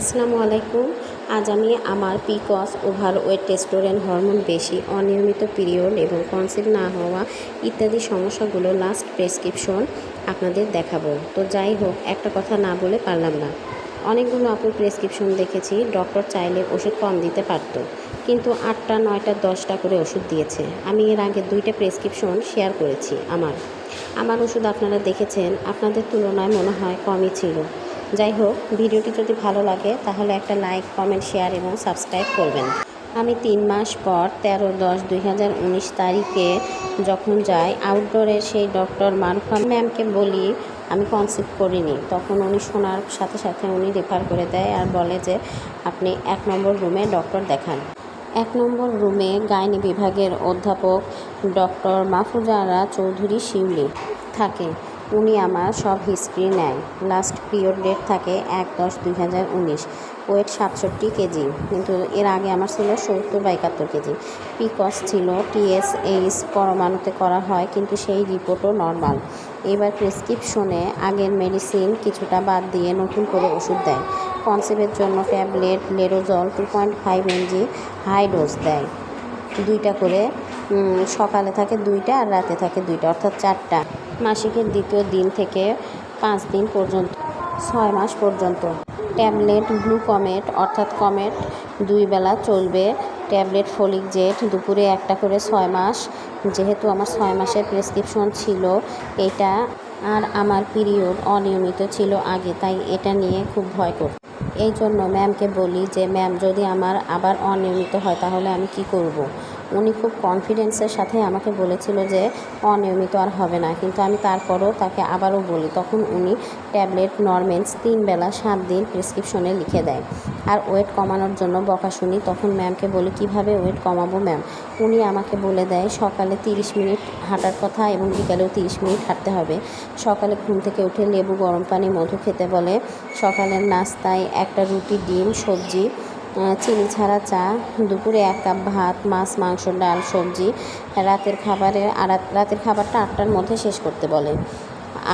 আসসালামু আলাইকুম। আজ আমি আমার পিকস ওভার ওয়েট হরমোন বেশি, অনিয়মিত পিরিয়ড এবং কনসিভ না হওয়া ইত্যাদি সমস্যাগুলো লাস্ট প্রেসক্রিপশন আপনাদের দেখাবো। তো যাই হোক, একটা কথা না বলে পারলাম না। অনেকগুলো আপুর প্রেসক্রিপশন দেখেছি ডক্টর চাইলে ওষুধ কম দিতে পারতো, কিন্তু আটটা, নয়টা, দশটা করে ওষুধ দিয়েছে। আমি এর আগে দুইটা প্রেসক্রিপশন শেয়ার করেছি আমার। আমার ওষুধ আপনারা দেখেছেন, আপনাদের তুলনায় মনে হয় কমই ছিল। যাই হোক, ভিডিওটি যদি ভালো লাগে, তাহলে একটা লাইক, কমেন্ট, শেয়ার এবং সাবস্ক্রাইব করবেন। আমি তিন মাস পর তেরো দশ দুই তারিখে যখন যাই আউটডোরের সেই ডক্টর মারুফা ম্যামকে বলি, আমি কনসেপ্ট করিনি। তখন উনি শোনার সাথে সাথে উনি রেফার করে দেয় আর বলে যে, আপনি এক নম্বর রুমে ডক্টর দেখান। এক নম্বর রুমে গাইনি বিভাগের অধ্যাপক ডক্টর মাহফুজারা চৌধুরী শিউলি থাকে। উনি আমার সব হিস্ট্রি নেয়। লাস্ট পিরিয়ড ডেট থাকে এক দশ দুই হাজার উনিশ। ওয়েট সাতষট্টি কেজি। কিন্তু এর আগে আমার ছিল সত্তর বা একাত্তর কেজি। পিকস ছিল টিএসএইচ পরমাণুতে করা হয়, কিন্তু সেই রিপোর্টও নর্মাল এবার প্রেসক্রিপশনে আগের মেডিসিন কিছুটা বাদ দিয়ে নতুন করে ওষুধ দেয়। কনসেপ্টের জন্য tablet letrozole two point five mg high dose দেয়। দুইটা করে সকালে থাকে দুইটা আর রাতে থাকে দুইটা, অর্থাৎ চারটা। মাসিকের দ্বিতীয় দিন থেকে পাঁচ দিন পর্যন্ত, ছয় মাস পর্যন্ত। ট্যাবলেট ব্লু কমেট অর্থাৎ কমেট, দুই বেলা চলবে। ট্যাবলেট, ফলিক জেট, দুপুরে একটা করে ছয় মাস। যেহেতু আমার ছয় মাসের প্রেসক্রিপশন ছিল, এটা আর আমার পিরিয়ড অনিয়মিত ছিল আগে, তাই এটা নিয়ে খুব ভয় করত এই জন্য ম্যামকে বলি যে, ম্যাম, যদি আমার আবার অনিয়মিত হয়, তাহলে আমি কি করব। উনি খুব কনফিডেন্সের সাথে আমাকে বলেছিল যে, অনিয়মিত আর হবে না। কিন্তু আমি তারপরও তাকে আবারও বলি, তখন উনি ট্যাবলেট নরমেন্স তিন বেলা সাত দিন প্রেসক্রিপশনে লিখে দেয়। আর ওয়েট কমানোর জন্য বকা শুনি, তখন ম্যামকে বলি, কীভাবে ওয়েট কমাবো ম্যাম? উনি আমাকে বলে দেয়, সকালে তিরিশ মিনিট হাঁটার কথা এবং বিকালেও তিরিশ মিনিট হাঁটতে হবে। সকালে ঘুম থেকে উঠে লেবু, গরম পানি, মধু খেতে বলে, সকালের নাস্তায় একটা রুটি, ডিম, সবজি চিনি ছাড়া চা, দুপুরে এক কাপ ভাত, মাছ, মাংস, ডাল, সবজি, রাতের খাবারে রাতের খাবারটা আটটার মধ্যে শেষ করতে বলে।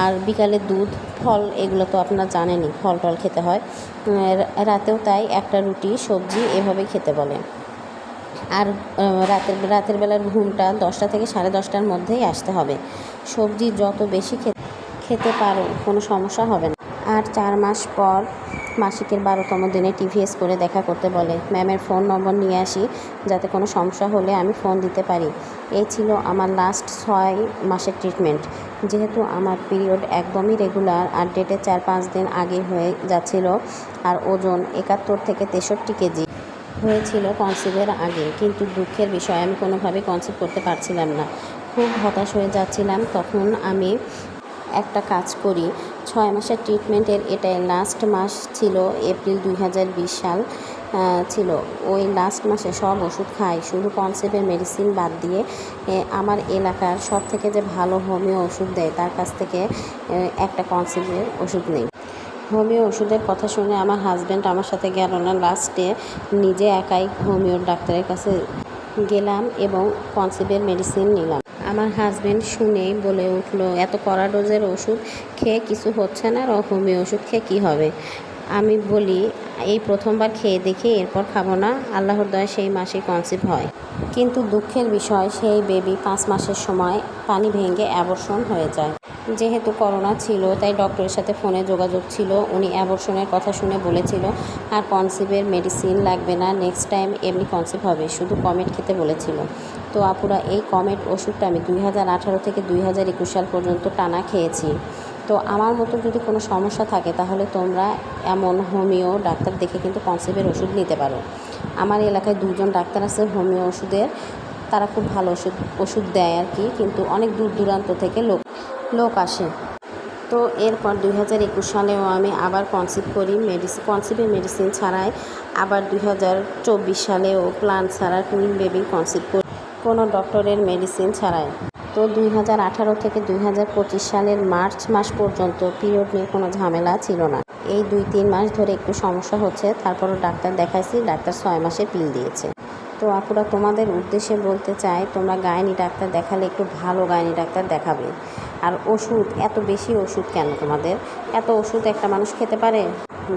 আর বিকালে দুধ, ফল এগুলো তো আপনারা জানেনই, ফল টল খেতে হয়। রাতেও তাই একটা রুটি, সবজি এভাবে খেতে বলে। আর রাতের রাতের বেলার ঘুমটা দশটা থেকে সাড়ে দশটার মধ্যেই আসতে হবে। সবজি যত বেশি খেতে পারো, কোনো সমস্যা হবে না। আর চার মাস পর মাসিকের বারোতম দিনে টিভিএস করে দেখা করতে বলে, ম্যামের ফোন নম্বর নিয়ে আসি, যাতে কোনো সমস্যা হলে আমি ফোন দিতে পারি। এই ছিল আমার লাস্ট ছয় মাসের ট্রিটমেন্ট যেহেতু আমার পিরিয়ড একদমই রেগুলার আর ডেটে চার পাঁচ দিন আগে হয়ে যাচ্ছিল, আর ওজন একাত্তর থেকে তেষট্টি কেজি হয়েছিল কনসিভের আগে, কিন্তু দুঃখের বিষয়, আমি কোনোভাবে কনসিভ করতে পারছিলাম না। খুব হতাশ হয়ে যাচ্ছিলাম, তখন আমি একটা কাজ করি। ছয় মাসের ট্রিটমেন্টের এটাই লাস্ট মাস ছিল এপ্রিল দুই হাজার বিশ সাল ছিল। ওই লাস্ট মাসে সব ওষুধ খাই, শুধু কনসেপ্টের মেডিসিন বাদ দিয়ে আমার এলাকার সব থেকে যে ভালো হোমিও ওষুধ দেয়, তার কাছ থেকে একটা কনসেপ্টের ওষুধ নেই। হোমিও ওষুধের কথা শুনে আমার হাজব্যান্ড আমার সাথে গেল না লাস্টে নিজে একাই হোমিওর ডাক্তারের কাছে গেলাম এবং কনসিভের মেডিসিন নিলাম। আমার হাজব্যান্ড শুনেই বলে উঠল, এত কড়া ডোজের ওষুধ খেয়ে কিছু হচ্ছে না হোমিও ওষুধ খেয়ে কী হবে? আমি বলি, এই প্রথমবার খেয়ে দেখি, এরপর খাব না, আল্লাহর দয় সেই মাসে কনসিভ হয়। কিন্তু দুঃখের বিষয়, সেই বেবি পাঁচ মাসের সময় পানি ভেঙে অ্যাবর্ষণ হয়ে যায়। যেহেতু করোনা ছিল, তাই ডক্টরের সাথে ফোনে যোগাযোগ ছিল, উনি অ্যাবর্শনের কথা শুনে বলেছিল, আর কনসিভের মেডিসিন লাগবে না নেক্সট টাইম এমনি কনসিভ হবে। শুধু কমেট খেতে বলেছিল। তো আপুরা, এই কমেট ওষুধটা আমি দুই হাজার আঠারো থেকে দুই হাজার একুশ সাল পর্যন্ত টানা খেয়েছি। তো আমার মতো যদি কোনো সমস্যা থাকে, তাহলে তোমরা এমন হোমিও ডাক্তার দেখে কিন্তু কনসিভের ওষুধ নিতে পারো। আমার এলাকায় দুজন ডাক্তার আছে হোমিও ওষুধের। তারা খুব ভালো ওষুধ ওষুধ দেয় আর কি, কিন্তু অনেক দূর দূরান্ত থেকে লোক লোক আসে। তো এরপর দুই হাজার একুশ সালেও আমি আবার কনসিভ করি মেডিসিন কনসিভের মেডিসিন ছাড়াই আবার দুই হাজার চব্বিশ সালেও প্লান্ট ছাড়া টুইন বেবি কনসিভ করি। কোনো ডক্টরের মেডিসিন ছাড়াই। তো দুই হাজার আঠারো থেকে দুই হাজার পঁচিশ সালের মার্চ মাস পর্যন্ত পিরিয়ড নিয়ে কোনো ঝামেলা ছিল না। এই দুই তিন মাস ধরে একটু সমস্যা হচ্ছে, তারপরও ডাক্তার দেখাইছি, ডাক্তার ছয় মাসে পিল দিয়েছে। তো আপুরা, তোমাদের উদ্দেশ্যে বলতে চাই, তোমরা গায়নি ডাক্তার দেখালে একটু ভালো গায়নি ডাক্তার দেখাবে। আর ওষুধ, এত বেশি ওষুধ কেন তোমাদের? এত ওষুধ একটা মানুষ খেতে পারে?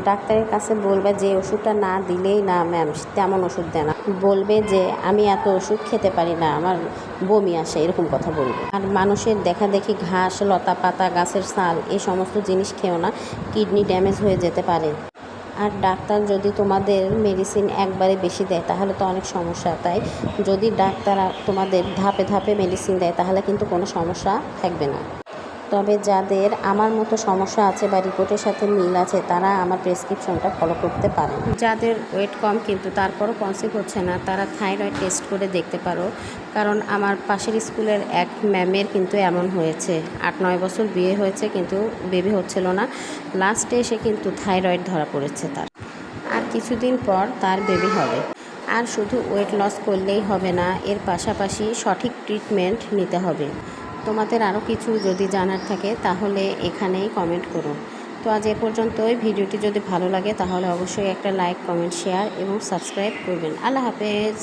ডাক্তারের কাছে বলবে যে ওষুধটা না দিলেই না ম্যাম তেমন ওষুধ দেয় না। বলবে যে আমি এত ওষুধ খেতে পারি না, আমার বমি আসে, এরকম কথা বলবে। আর মানুষের দেখা দেখি ঘাস, লতা পাতা, গাছের ছাল, এই সমস্ত জিনিস খেও না, কিডনি ড্যামেজ হয়ে যেতে পারে। আর ডাক্তার যদি তোমাদের মেডিসিন একবারে বেশি দেয়, তাহলে তো অনেক সমস্যা। তাই যদি ডাক্তার তোমাদের ধাপে ধাপে মেডিসিন দেয়, তাহলে কিন্তু কোনো সমস্যা থাকবে না। তবে যাদের আমার মতো সমস্যা আছে বা রিপোর্টের সাথে মিল আছে, তারা আমার প্রেসক্রিপশনটা ফলো করতে পারে যাদের ওয়েট কম কিন্তু তারপরও কনসিভ হচ্ছে না, তারা থাইরয়েড টেস্ট করে দেখতে পারো। কারণ আমার পাশের স্কুলের এক ম্যামের কিন্তু এমন হয়েছে। আট, নয় বছর বিয়ে হয়েছে কিন্তু বেবি হচ্ছিল না। লাস্টে এসে কিন্তু থাইরয়েড ধরা পড়েছে তার। আর কিছুদিন পর তার বেবি হবে। আর শুধু ওয়েট লস করলেই হবে না, এর পাশাপাশি সঠিক ট্রিটমেন্ট নিতে হবে। তোমাদের আরও কিছু যদি জানার থাকে, তাহলে এখানেই কমেন্ট করো। তো আজ এ পর্যন্তই। ভিডিওটি যদি ভালো লাগে, তাহলে অবশ্যই একটা লাইক কমেন্ট শেয়ার এবং সাবস্ক্রাইব করবেন। আল্লাহ হাফেজ।